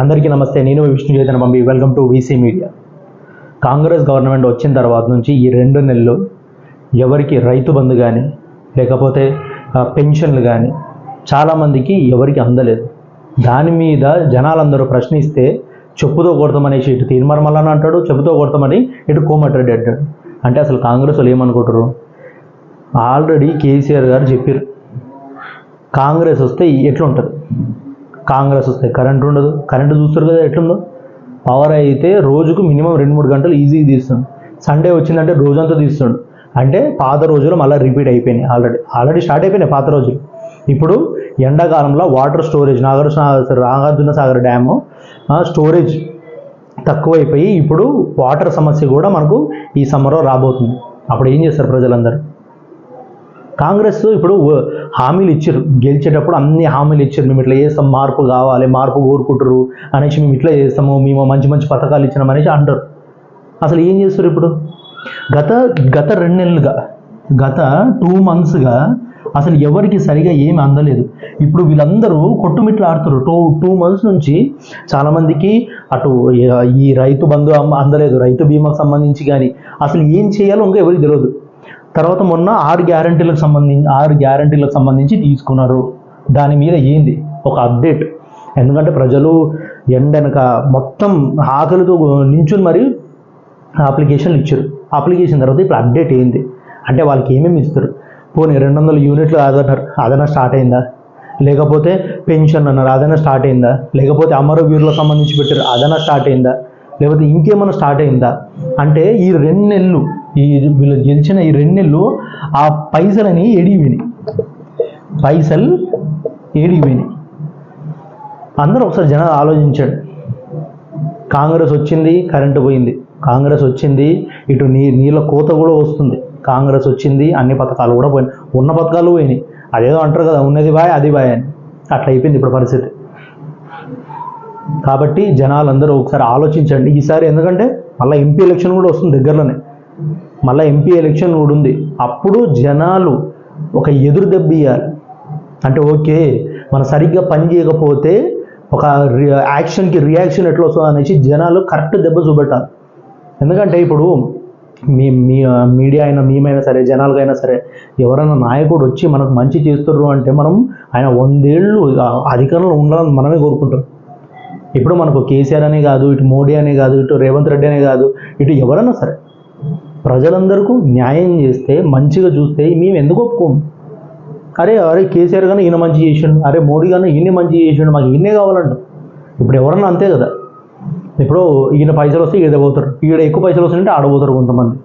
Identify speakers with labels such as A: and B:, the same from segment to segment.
A: అందరికీ నమస్తే నేను Vishnu Chaitanya Pampi welcome to VC media Congress government వచ్చిన తర్వాత నుంచి ఈ రెండు నెలలు ఎవరికి రైతు బంధు కానీ లేకపోతే పెన్షన్లు కానీ చాలామందికి ఎవరికి అందలేదు. దాని మీద జనాలందరూ ప్రశ్నిస్తే చెప్పుతో కొడతామనేసి ఇటు తీర్మర్మలని అంటాడు చెప్పుతో కొడతామని ఇటు కోమటిరెడ్డి అంటాడు. అంటే అసలు కాంగ్రెస్ వాళ్ళు ఏమనుకుంటారు ఆల్రెడీ కేసీఆర్ గారు చెప్పారు కాంగ్రెస్ వస్తే ఎట్లుంటుంది? కాంగ్రెస్ వస్తే కరెంట్ ఉండదు. కరెంట్ చూస్తారు కదా ఎట్లుందో? పవర్ అయితే రోజుకు మినిమం రెండు మూడు గంటలు ఈజీగా తీస్తుండు. సండే వచ్చిందంటే రోజంతా తీస్తుండు. అంటే పాత రోజులు మళ్ళీ రిపీట్ అయిపోయినాయి ఆల్రెడీ ఆల్రెడీ స్టార్ట్ అయిపోయినాయి పాత రోజులు. ఇప్పుడు ఎండాకాలంలో water storage Nagarjuna Nagarjuna Sagar dam storage తక్కువైపోయి ఇప్పుడు వాటర్ సమస్య కూడా మనకు ఈ సమ్మర్లో రాబోతుంది. అప్పుడు ఏం చేస్తారు ప్రజలందరూ? కాంగ్రెస్ ఇప్పుడు హామీలు ఇచ్చారు. గెలిచేటప్పుడు అన్ని హామీలు ఇచ్చారు. మేము ఇట్లా చేస్తాం మార్పు కావాలి మార్పు కోరుకుంటారు అనేసి మేము ఇట్లా చేస్తాము మేము మంచి మంచి పథకాలు ఇచ్చినాం అనేసి అంటారు. అసలు ఏం చేస్తారు ఇప్పుడు? గత గత రెండు నెలలుగా గత టూ మంత్స్గా అసలు ఎవరికి సరిగా ఏమి అందలేదు. ఇప్పుడు వీళ్ళందరూ కొట్టుమిట్లు ఆడుతారు టూ టూ మంత్స్ నుంచి చాలామందికి అటు ఈ రైతు బంధు అమ్మ- అందలేదు. రైతు బీమాకు సంబంధించి కానీ అసలు ఏం చేయాలో ఇంకా ఎవరికి తెలియదు తర్వాత మొన్న ఆరు గ్యారంటీలకు సంబంధించి ఆరు గ్యారంటీలకు సంబంధించి తీసుకున్నారు. దాని మీద ఏంది? ఒక అప్డేట్. ఎందుకంటే ప్రజలు ఎండనక మొత్తం ఆకలితో నించుని మరి అప్లికేషన్లు ఇచ్చారు. అప్లికేషన్ తర్వాత ఇప్పుడు అప్డేట్ ఏంది? అంటే వాళ్ళకి ఏమేమి ఇస్తారు? పోనీ రెండు వందల యూనిట్లు అదన్నారు అదైనా స్టార్ట్ అయిందా? లేకపోతే పెన్షన్ అన్నారు అదైనా స్టార్ట్ అయిందా? లేకపోతే అమరవీరులకు సంబంధించి పెట్టారు అదైనా స్టార్ట్ అయిందా? లేకపోతే ఇంకేమైనా స్టార్ట్ అయిందా? అంటే ఈ రెండు నెలలు ఈ వీళ్ళు గెలిచిన ఈ రెండు నెలలు ఆ పైసలని ఎడివిని పైసలు ఏడివిని అందరూ ఒకసారి జనాలు ఆలోచించాడు. కాంగ్రెస్ వచ్చింది కరెంటు పోయింది. కాంగ్రెస్ వచ్చింది ఇటు నీ నీళ్ళ కోత కూడా వస్తుంది. కాంగ్రెస్ వచ్చింది అన్ని పథకాలు కూడా పోయినాయి. ఉన్న పథకాలు పోయినాయి. అదేదో అంటారు కదా ఉన్నది బాయ్ అది బాయ్ అని. అట్లా అయిపోయింది ఇప్పుడు పరిస్థితి. కాబట్టి జనాలందరూ ఒకసారి ఆలోచించండి. ఈసారి ఎందుకంటే మళ్ళీ ఎంపీ ఎలక్షన్ కూడా వస్తుంది దగ్గరలోనే. మళ్ళీ ఎంపీ ఎలక్షన్ కూడా ఉంది. అప్పుడు జనాలు ఒక ఎదురు దెబ్బ ఇవ్వాలి అంటే ఓకే మనం సరిగ్గా పని చేయకపోతే ఒక రి- యాక్షన్కి రియాక్షన్ ఎట్లా వస్తుంది అనేసి జనాలు కరెక్ట్ దెబ్బ చూపెట్టాలి. ఎందుకంటే ఇప్పుడు మీ మీ మీడియా అయినా మేమైనా సరే జనాలకైనా సరే ఎవరైనా నాయకుడు వచ్చి మనకు మంచి చేస్తుర్రు అంటే మనం ఆయన వందేళ్ళు అధికారంలో ఉండాలని మనమే కోరుకుంటాం. ఇప్పుడు మనకు కేసీఆర్ అనే కాదు ఇటు మోడీ అనే కాదు ఇటు రేవంత్ రెడ్డి అనే కాదు ఇటు ఎవరైనా సరే ప్రజలందరికీ న్యాయం చేస్తే మంచిగా చూస్తే మేము ఎందుకు ఒప్పుకోము అరే అరే కేసీఆర్ కానీ ఈయన మంచి చేసిండు అరే మోడీ కానీ ఈయన మంచి చేసిండు మాకు ఈయనే కావాలంట. ఇప్పుడు ఎవరన్నా అంతే కదా. ఇప్పుడు ఈయన పైసలు వస్తే ఈడ పోతారు ఈడ ఎక్కువ పైసలు వస్తుంటే ఆడబోతారు కొంతమంది.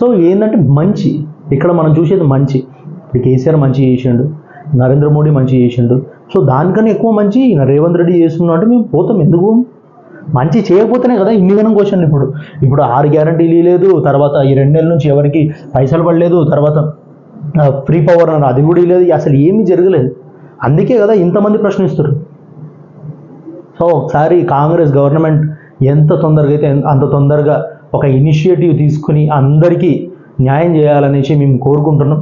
A: సో ఏంటంటే మంచి ఇక్కడ మనం చూసేది మంచి. ఇప్పుడు కేసీఆర్ మంచి చేసిండు నరేంద్ర మోడీ మంచి చేసిండు. సో దానికన్నా ఎక్కువ మంచి రేవంత్ రెడ్డి చేస్తున్నాడు అంటే మేము పోతాం. ఎందుకు? మంచి చేయకపోతేనే కదా ఇన్ని గణం క్వశ్చన్ ఇప్పుడు. ఇప్పుడు ఆరు గ్యారంటీలు లేదు తర్వాత ఈ రెండు నెలల నుంచి ఎవరికి పైసలు పడలేదు తర్వాత ఫ్రీ పవర్ అన్నారు. అది కూడా లేదు అసలు ఏమీ జరగలేదు. అందుకే కదా ఇంతమంది ప్రశ్నిస్తారు సో ఒకసారి కాంగ్రెస్ గవర్నమెంట్ ఎంత తొందరగా అయితే అంత తొందరగా ఒక ఇనిషియేటివ్ తీసుకుని అందరికీ న్యాయం చేయాలనేసి మేము కోరుకుంటున్నాం.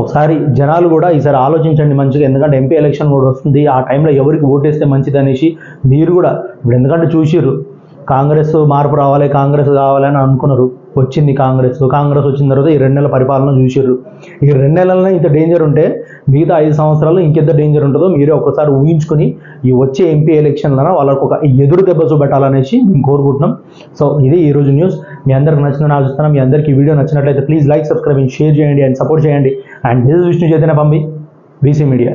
A: ఒకసారి జనాలు కూడా ఈసారి ఆలోచించండి మంచిగా ఎందుకంటే ఎంపీ ఎలక్షన్ కూడా వస్తుంది. ఆ టైంలో ఎవరికి ఓటేస్తే మంచిది అనేసి మీరు కూడా ఇప్పుడు ఎందుకంటే చూసిర్రు. కాంగ్రెస్ మార్పు రావాలి కాంగ్రెస్ కావాలని అనుకున్నారు. వచ్చింది కాంగ్రెస్. కాంగ్రెస్ వచ్చిన తర్వాత ఈ రెండు నెలల పరిపాలన చూసిర్రు. ఈ రెండు నెలలనే ఇంత డేంజర్ ఉంటే మిగతా ఐదు సంవత్సరాలు ఇంకెంత డేంజర్ ఉంటుందో మీరే ఒకసారి ఊహించుకొని ఈ వచ్చే ఎంపీ ఎలక్షన్లన వాళ్ళకు ఒక ఎదురు దెబ్బ చూపెట్టాలనేసి మేము కోరుకుంటున్నాం. సో ఇది ఈ రోజు న్యూస్ మీ అందరికి నచ్చిందని ఆలోచిస్తున్నాం మీ అందరికీ వీడియో నచ్చినట్లయితే ప్లీజ్ లైక్ సబ్స్క్రైబ్ షేర్ చేయండి అండ్ సపోర్ట్ చేయండి. And this Vishnu Chaitanya Pampi BC media